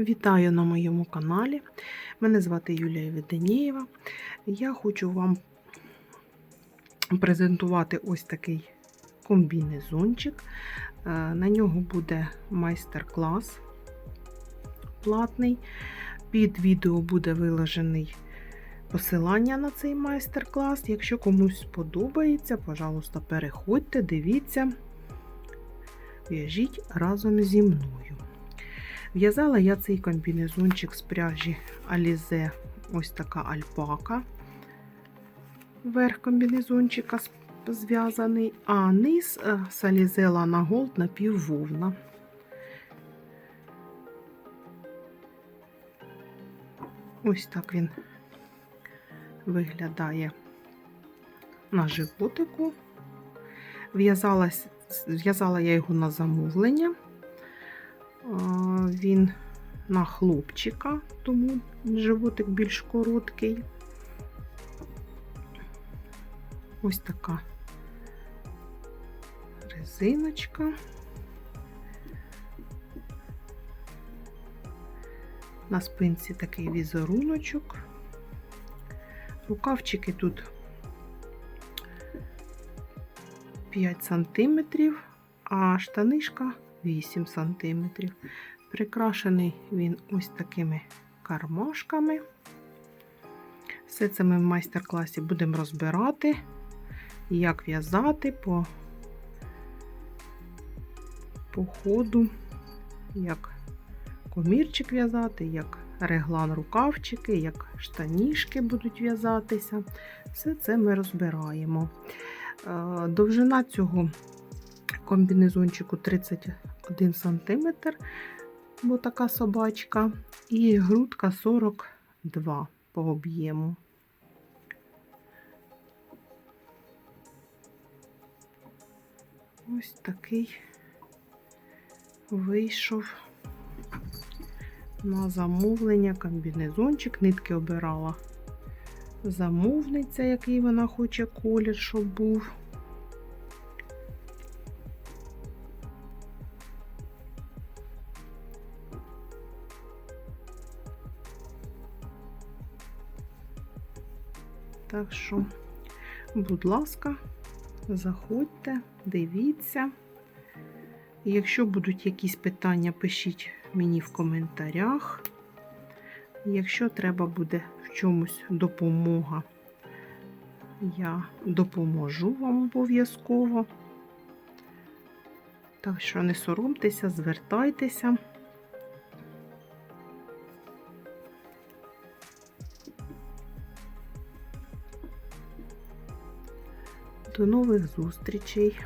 Вітаю на моєму каналі. Мене звати Юлія Веденієва. Я хочу вам презентувати ось такий комбінезончик. Е, На нього буде майстер-клас платний. Під відео буде виложений посилання на цей майстер-клас. Якщо комусь сподобається, пожалуйста, переходьте, дивіться, в'яжіть разом зі мною. В'язала я цей комбінезончик з пряжі Alize, ось така альпака. Верх комбінезончика зв'язаний, а низ е, з Alize Lana Gold напіввовна. Ось так він виглядає на животику. В'язала я його на замовлення. Він на хлопчика, тому животик більш короткий. Ось така резиночка. На спинці такий візеруночок. Рукавчики тут 5 сантиметрів, а штанишка 8 см. Прикрашений він ось такими кармашками. Все це ми в майстер-класі будемо розбирати, як в'язати по, по ходу, як комірчик в'язати, як реглан рукавчики, як штанішки будуть в'язатися. Все це ми розбираємо. Е, довжина цього комбінезончику 31 см, бо така собачка, і грудка 42 по об'єму. Ось такий вийшов на замовлення комбінезончик, нитки обирала замовниця, який вона хоче колір, щоб був. Так що, будь ласка, заходьте, дивіться. Якщо будуть якісь питання, пишіть мені в коментарях. Якщо треба буде в чомусь допомога, я допоможу вам обов'язково. Так що не соромтеся, звертайтеся. До нових зустрічей!